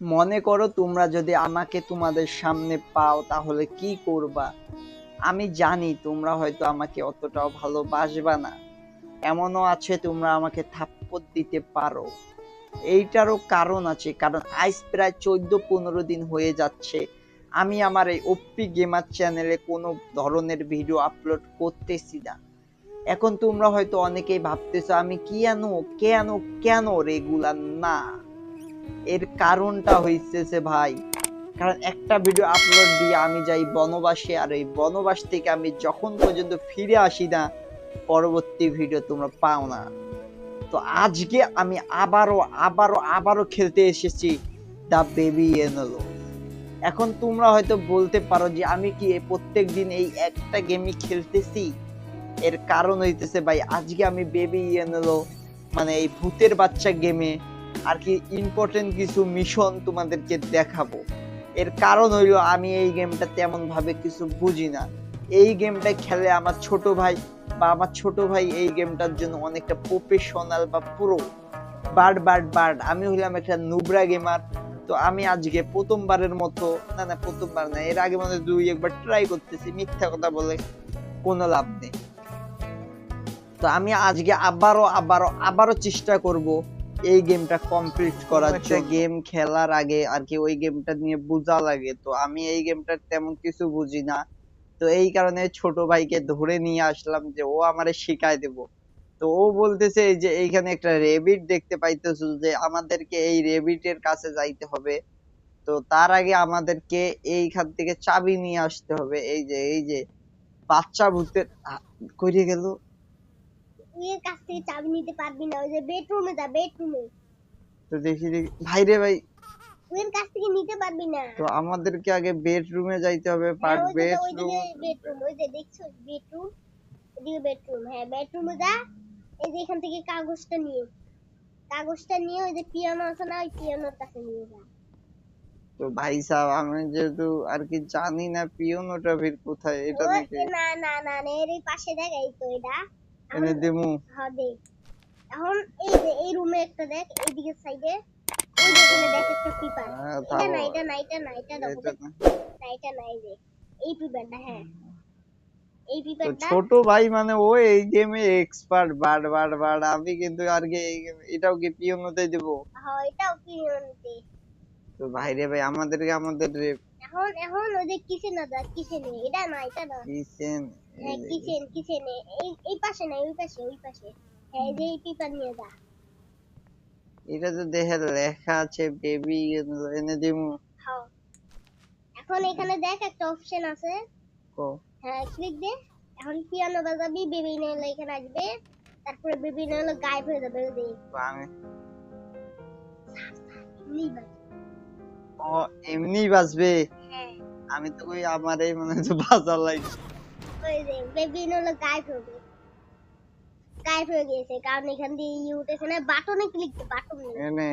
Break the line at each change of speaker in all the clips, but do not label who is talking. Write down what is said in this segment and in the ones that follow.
মনে করো তোমরা যদি আমাকে তোমাদের সামনে পাও, তাহলে কি করবা? আমি জানি তোমরা হয়তো আমাকে অতটাও ভালোবাসবা না। এমনও আছে তোমরা আমাকে থাপ্পড় দিতে পারো। এইটারও কারণ আছে, কারণ আজ প্রায় চোদ্দ পনেরো দিন হয়ে যাচ্ছে। আমি আমার এই ওপি গেমার চ্যানেলে কোনো ধরনের ভিডিও আপলোড করতেছি না। এখন তোমরা হয়তো অনেকেই ভাবতেছো, আমি কেন কেন কেন রেগুলার না? এর কারণটা হইতেছে ভাই, কারণ একটা ভিডিও আপলোড দিয়ে আমি যাই বনবাসে, আর এই বনবাস থেকে আমি যখন পর্যন্ত ফিরে আসি না, পরবর্তী ভিডিও তোমরা পাও না। তো আজকে আমি আবারও আবারও আবারও খেলতে এসেছি দা বেবি এনলো এখন তোমরা হয়তো বলতে পারো যে আমি কি প্রত্যেক দিন এই একটা গেমই খেলতেছি? এর কারণ হইতেছে ভাই, আজকে আমি বেবি এনলো মানে এই ভূতের বাচ্চা গেমে আর কি ইম্পর্টেন্ট কিছু মিশন তোমাদেরকে দেখাবো। এর কারণ হইল আমি এই গেমটা তেমন ভাবে কিছু বুঝি না। এই গেমটা খেলে আমার ছোট ভাই বা আমার ছোট ভাই এই গেমটার জন্য অনেকটা প্রফেশনাল বা পুরো বার্ড বার্ড বার্ড আমি হইলাম একটা নুবরা গেমার তো আমি আজকে প্রথমবারের মতো, না না, প্রথমবার না, এর আগে মানে দুই, একবার ট্রাই করতেছি, মিথ্যা কথা বলে কোনো লাভ নেই। তো আমি আজকে আবারও আবারও আবারও চেষ্টা করব এই গেমটা কমপ্লিট করার একটা গেম খেলার আগে আর কি ওই গেমটা নিয়ে বোঝা লাগে। তো আমি এই গেমটা তেমন কিছু বুঝি না। তো এই কারণে ছোট ভাইকে ধরে নিয়ে আসলাম যে ও আমারে শিখায় দেব। তো ও বলতেছে এই যে এইখানে একটা রেবিট দেখতে পাইতেছো যে আমাদেরকে এই রেবিটের কাছে যাইতে হবে। তো তার আগে আমাদেরকে এইখান থেকে চাবি নিয়ে আসতে হবে। এই যে এই যে বাচ্চা ভূতের কইরে গেল?
কাছ থেকে চাবি নিতে পারবি না ওই যে বেডরুমে যা বেডরুমে।
তো দেখি ভাই রে ভাই।
ওর কাছ থেকে নিতে পারবি না।
তো আমাদেরকে আগে বেডরুমে যাইতে হবে
হ্যাঁ, ওই
বেডরুম।
বেডরুম ওই যে দেখছ বেডরুম ওইদিকে বেডরুম। হ্যাঁ বেডরুমে যা এই যে এখান থেকে কাগজটা নিয়ে। কাগজটা নিয়ে ওই যে পিয়ানো আছে না ওই পিয়ানোর কাছে নিয়ে যা।
তো ভাই সাহেব আমি যেহেতু আর কি জানি না পিওনোটা ফির কোথায় এটা নাকি
না না না না, এর পাশে দেখ এই তো এটা।
এনে দিমু।
হবে এখন এই যে এই রুমে একটা দেখ এইদিকে সাইডে ওই যে ওখানে দেখ একটা পেপার।
হ্যাঁ,
এটা না এটা না এটা না এটা দেখো
না।
না এটা না এই যে এই পেপারটা হ্যাঁ। এই পেপারটা
ছোট ভাই মানে ও এই গেমে এক্সপার্ট বাড় বাড় বাড় আমি কিন্তু আর কি এটাও কি পিওনোতে দেব?
হ্যাঁ এটাও পিয়নতে
তো ভাই রে ভাই আমাদেরকে আমাদের
এখন এখন ওই যে কিচেনে দা কিচেনে এটা না এটা না।
কিচেন
হ্যাঁ কিচেন কিচেনে এই এই পাশে না ওই পাশে ওই পাশে। হ্যাঁ যে এই পেপার নিয়ে যা।
এটা তো দেখে লেখা আছে বেবি এনে দিমু।
হ্যাঁ এখন এখানে দেখ একটা অপশন আছে।
কো?
হ্যাঁ ক্লিক দে। এখন পিয়ানো বাজাবি বেবি নেল এখানে আসবে। তারপরে বেবি নেল গায়েব হয়ে যাবে ওই দেখ।
আমি। ও এমনি বাজবে?
হ্যাঁ।
আমি তো কই আমার এই মনে হচ্ছে বাজার লাগছে
ওই যে গায়েব হয়ে গেছে কারণ এখান দিয়ে ইয়ে উঠেছে না বাটনে ক্লিক বাটনে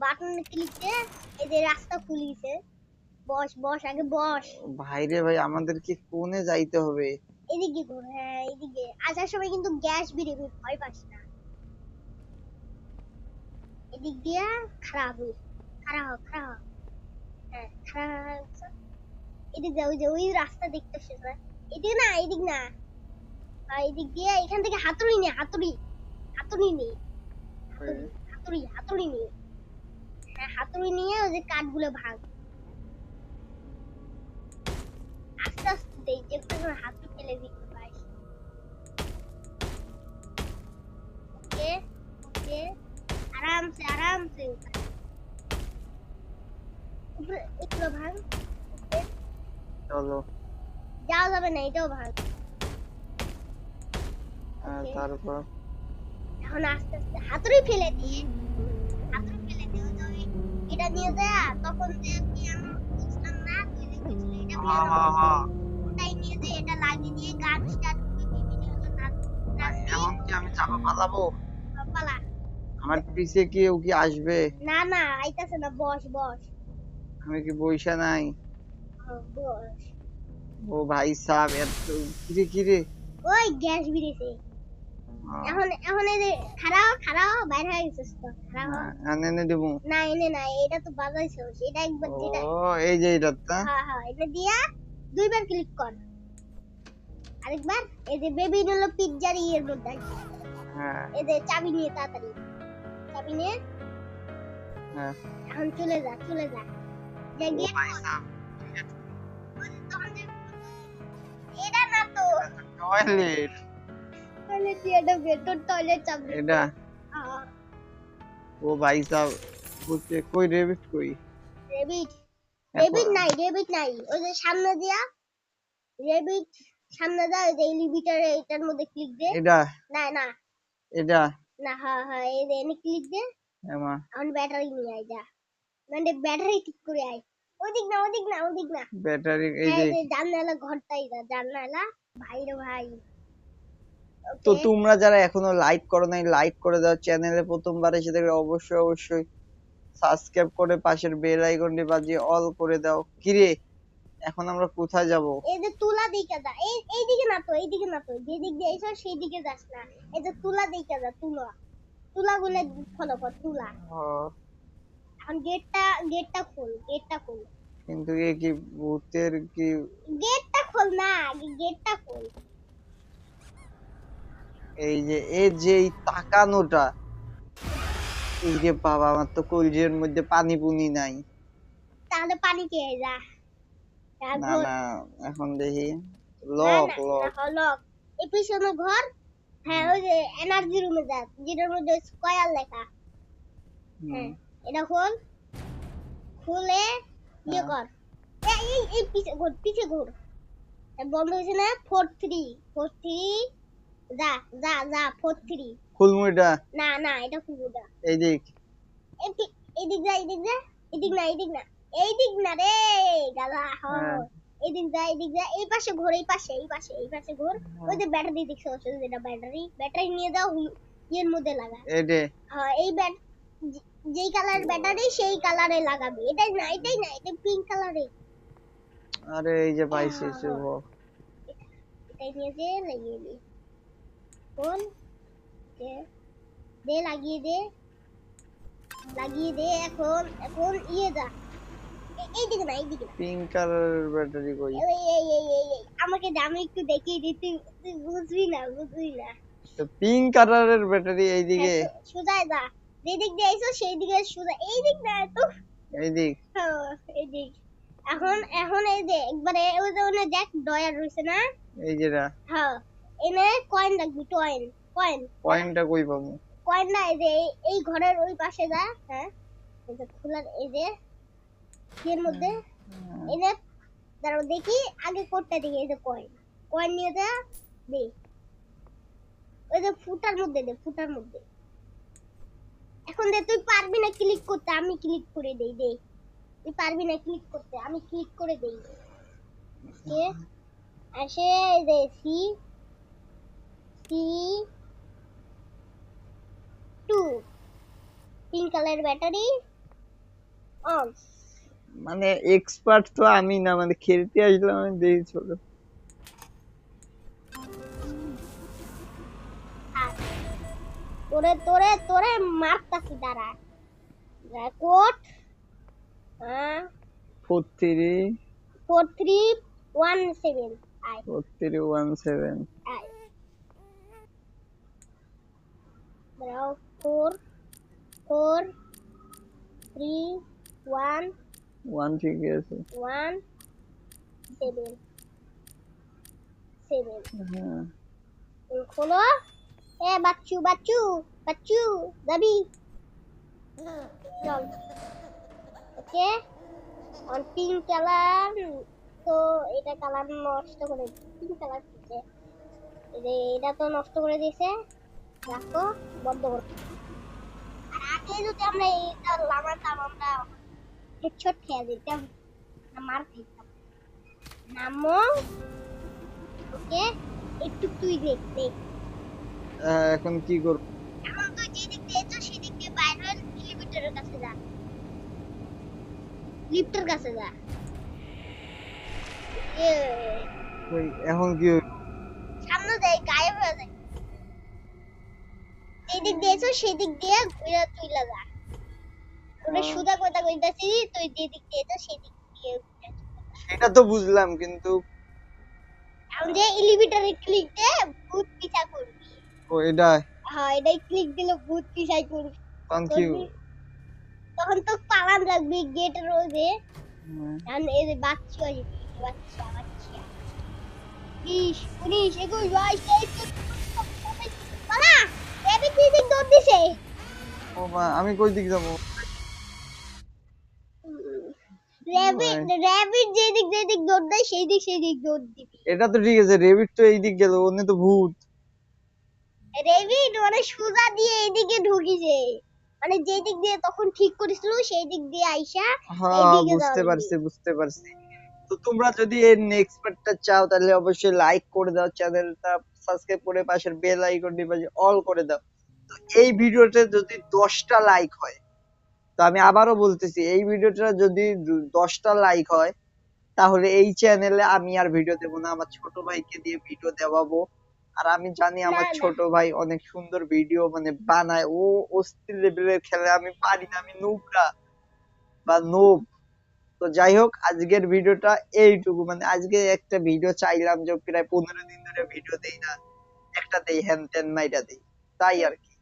বাটনে ক্লিক দে এই যে রাস্তা খুলিছে বস বস আগে বস।
ভাই রে ভাই আমাদেরকে কোনে যাইতে হবে।
এদিকে ঘুর হ্যাঁ এদিকে। আসার সময় কিন্তু গ্যাস বেরিয়ে ভয় পাস না। এদিক দিয়া খারাপ হই খারাপ হোক খারাপ হ্যাঁ খারাপ এদিক যা ওই যে ওই রাস্তা দেখতেছিস না এদিক না এদিক না। এদিক দিয়ে এখান থেকে হাতুড়ি নে হাতুড়ি। হাতুড়ি নে। হাতুড়ি হাতুড়ি হাতুড়ি নে। হ্যাঁ হাতুড়ি নিয়ে ওই যে কাঠগুলো ভাঙ। আস্তে আস্তে দেই যে কোনো হাতুড়ি ফেলে ওকে ওকে। আরামসে আরামসে উপরে এগুলো ভাঙ। ওকে।
চলো।
যাওয়া যাবে না এটাও ভাঙ
হ্যাঁ, তারপর?
এখন আস্তে আস্তে হাতুড়ি ফেলে দিয়ে হাতুড়ি ফেলে দিয়ে ওই এটা নিয়ে যায় তখন যে পিয়ানো বুঝলাম না তুই এটা
হ্যাঁ হ্যাঁ হ্যাঁ
ওটাই নিয়ে যে এটা লাগিয়ে দিয়ে গান স্টার্ট করে বিভিন্ন নাচ
এখন কি আমি চাপা পালাবো।
পালা
আমার পিছে কেউ কি আসবে?
না না আইতাছে না বস বস।
আমি কি বইসা নাই?
বস।
ও ভাই সাহেব এত কিরে কিরে?
ওই গ্যাস বেরিয়েছে এখন এখন এই যে খারাও খারাও বাইরে হয়ে গেছিস তো খারাও।
হ্যাঁ, এনে দেবো।
না এনে না এটা তো বাজাইছে এটা একবার যেটা
ও এই যে এটা
হ্যাঁ হ্যাঁ এটা দিয়া দুইবার ক্লিক কর। আরেকবার এই যে বেবি হলো পিৎজার ইয়ের মধ্যে।
হ্যাঁ।
এই যে চাবি নিয়ে তাড়াতাড়ি। চাবি নিয়ে।
হ্যাঁ।
এখন চলে যা চলে যা। যে গিয়ে তো
টয়লেট
টয়লেট দিয়ে এটা ভেতর টয়লেট চাবি
এটা ও ভাই সাহেব বুঝছে কই রেবিট কই
রেবিট রেবিট নাই রেবিট নাই ওই যে সামনে দিয়া রেবিট সামনে যা ওই যে এলিভেটর এটার মধ্যে ক্লিক দে
এটা
না না
এটা
না হ্যাঁ হ্যাঁ এই যে এনে ক্লিক দে
এমা
এখন ব্যাটারি নিয়ে আয় যা মানে ব্যাটারি ঠিক করে আয় ওদিক না ওদিক না ওদিক না
ব্যাটারি এই যে
জানলা ঘরটাই যা জানলা ভাই রে ভাই।
তো তোমরা যারা এখনও লাইক করো নাই লাইক করে দাও চ্যানেলে প্রথমবার এসে দেখলে অবশ্যই অবশ্যই সাবস্ক্রাইব করে পাশের বেল আইকনটি বাজিয়ে অল করে দাও। কিরে এখন আমরা কোথায় যাব?
এই যে তুলা দিকে যা এই এইদিকে না তো এইদিকে না তো যেদিক দিয়ে এসো সেই দিকে যাস না। এই যে তুলা দিকে যা তুলা। তুলা গুলো ফলো কর তুলা এখন গেটটা গেটটা খোল গেটটা খোল।
কিন্তু এ কি ভূতের কি
গেটটা খোল না আগে গেটটা খোল।
এই যে এই যে তাকানোটা এই যে বাবা আমার তো কলজের মধ্যে পানি পুনি নাই।
তাহলে পানি খেয়ে যা।
না না এখন দেখি। লক লক
লক এই পিছনে ঘর। হ্যাঁ ওই যে এনার্জি রুমে যা। যেটার মধ্যে স্কয়ার লেখা। হ্যাঁ এটা খোল। খুলে ইয়ে
হ্যাঁ।
কর। এই এই- পিছে ঘোর পিছে ঘোর। বন্ধ হয়েছে না ফোর থ্রি ফোর থ্রি যা যা যা ফোর থ্রি।
ফুলমুড়িটা?
না না এটা খুলবো না
এই
এদিক এদিক যা এদিক যা এদিক না এদিক না এইদিক না রে গালা
হ্যাঁ।
এদিক যা এদিক যা এই পাশে ঘোর এই পাশে এই পাশে এই পাশে ঘোর।
হ্যাঁ।
ওই যে ব্যাটারি দেখছ যেটা ব্যাটারি ব্যাটারি নিয়ে যাও ইয়ের মধ্যে লাগা।
এই
হ্যাঁ এই ব্যাট যেই কালার ব্যাটারি সেই কালারে লাগাবি। এটাই না এটাই না এটা পিঙ্ক কালারে।
আরে এই যে পাইছি শুভ
এটাই নিয়ে যে লাগিয়ে দি। কোন? দে। দে লাগিয়ে দে। লাগিয়ে দে এখন এখন ইয়ে যা এ- এইদিকে না এইদিকে না।
পিঙ্ক কালারের ব্যাটারি কই?
এই এই এই এই আমাকে দে, আমি একটু দেখিয়ে দিই। তুই বুঝবি না বুঝবি না।
তো পিঙ্ক কালারের ব্যাটারি এইদিকে।
হ্যাঁ, সো- যা যেদিক দিয়ে আইসো সেই দিকে সোজা। এই দিক না তো
এই দিক
হ্যাঁ, এই দিক এখন এখন এই যে একবারে ওই যে ওনে দেখ ডয়ার রয়েছে না?
এই যেটা
হ্যাঁ এনে কয়েন রাখবি কয়েন কয়েন
পয়েন্টটা কই পাবো?
কয়েন না এই যে এই- ঘরের ওই পাশে যা হ্যাঁ। এই যে খোলার এই যে এর মধ্যে। এনে দাঁড়াও দেখি আগে কোডটা দেখি এই যে কয়েন কয়েন নিয়ে যা দে। ওই যে ফুটার মধ্যে দে ফুটার মধ্যে। এখন দে তুই পারবি না ক্লিক করতে আমি ক্লিক করে দেই দে। তুই পারবি না ক্লিক করতে আমি ক্লিক করে দেই। কে? আসে যে C C two pink colour battery on
মানে এক্সপার্ট তো আমি না মানে খেলতে আসলাম আমি দেখি ছোট।
তোরে তোরে তোরে মারতাছি দাঁড়া। হ্যাঁ
four three
four three one seven
four three one seven.
Four four three one.
One ঠিক আছে।
One seven seven.
হ্যাঁ।
খোলো। এ বাচ্চু বাচ্চু বাচ্চু যাবি চল আর পিঙ্ক কালার তো এটা কালার নষ্ট করে পিঙ্ক কালার দিচ্ছে এটা তো নষ্ট করে দিয়েছে। রাখো বন্ধ করো। আর আগে যদি আমরা লাগাতাম আমরা হেডশট খেয়ে দিতাম। মার খেতাম নামো ওকে একটু তুই দেখ দেখ।
আহ, এখন কি করব?
এখন তুই যেদিক দিয়ে যাচ্ছ সেদিক দিয়ে বাইরে লিফটের কাছে যা। লিফটের কাছে যা।
ওই এখন কি
সামনে দেয় গায়েব হয়ে যায়। যেদিক দিয়েছ সেদিক দিয়ে ঘুরে তুইলা যা।
হ্যাঁ।
সুদা কথা কইতাছি তুই যেদিক দিয়েছ সেদিক দিয়ে যা।
সেটা তো বুঝলাম কিন্তু
যে এলিভেটরে ক্লিক দে ভূত পিছা করবি।
ও এটা
হ্যাঁ এটাই ক্লিক দিলে ভূত পিছাই করবি।
Thank you.
তখন তো পালান লাগবি গেটের রোদে এখন এই যে বাচ্চা আছে বাচ্চা বাচ্চা। বিশ উনিশ একুশ বাইশ তেইশ চব্বিশ, পালা রেবিট দিদিক দৌড় দিছে।
ও মা আমি কই দিক যাব?
র্যাবিট র্যাবিট যেদিক যেদিক দৌড় দেয় সেই দিক সেই দিক দৌড় দিবি।
এটা তো ঠিক আছে রেবিট তো এই দিক গেল অন্য তো ভূত।
রেবিট মানে সুজা দিয়ে এইদিকে ঢুকিছে। মানে যে দিক দিয়ে তখন ঠিক করেছিল সেই দিক দিয়ে আইসা
হ্যাঁ বুঝতে পারছি বুঝতে পারছি। তো তোমরা যদি এর নেক্সট পার্টটা চাও তাহলে অবশ্যই লাইক করে দাও চ্যানেলটা সাবস্ক্রাইব করে পাশের বেল আইকনটি বাজে অল করে দাও। তো এই ভিডিওতে যদি দশটা লাইক হয় তো আমি আবারও বলতেছি এই ভিডিওটা যদি দশটা লাইক হয় তাহলে এই চ্যানেলে আমি আর ভিডিও দেবো না আমার ছোট ভাইকে দিয়ে ভিডিও দেওয়াবো। আর আমি জানি আমার। ছোট ভাই অনেক সুন্দর ভিডিও মানে বানায়। ও অস্থির লেভেলের খেলে আমি পারি না আমি নুবরা বা নোব। তো যাই হোক আজকের ভিডিওটা এইটুকু। মানে আজকে একটা ভিডিও চাইলাম যে প্রায় পনেরো দিন ধরে ভিডিও দেই না। একটা দেই হ্যান ত্যান মাইরা দেই। তাই আর কি।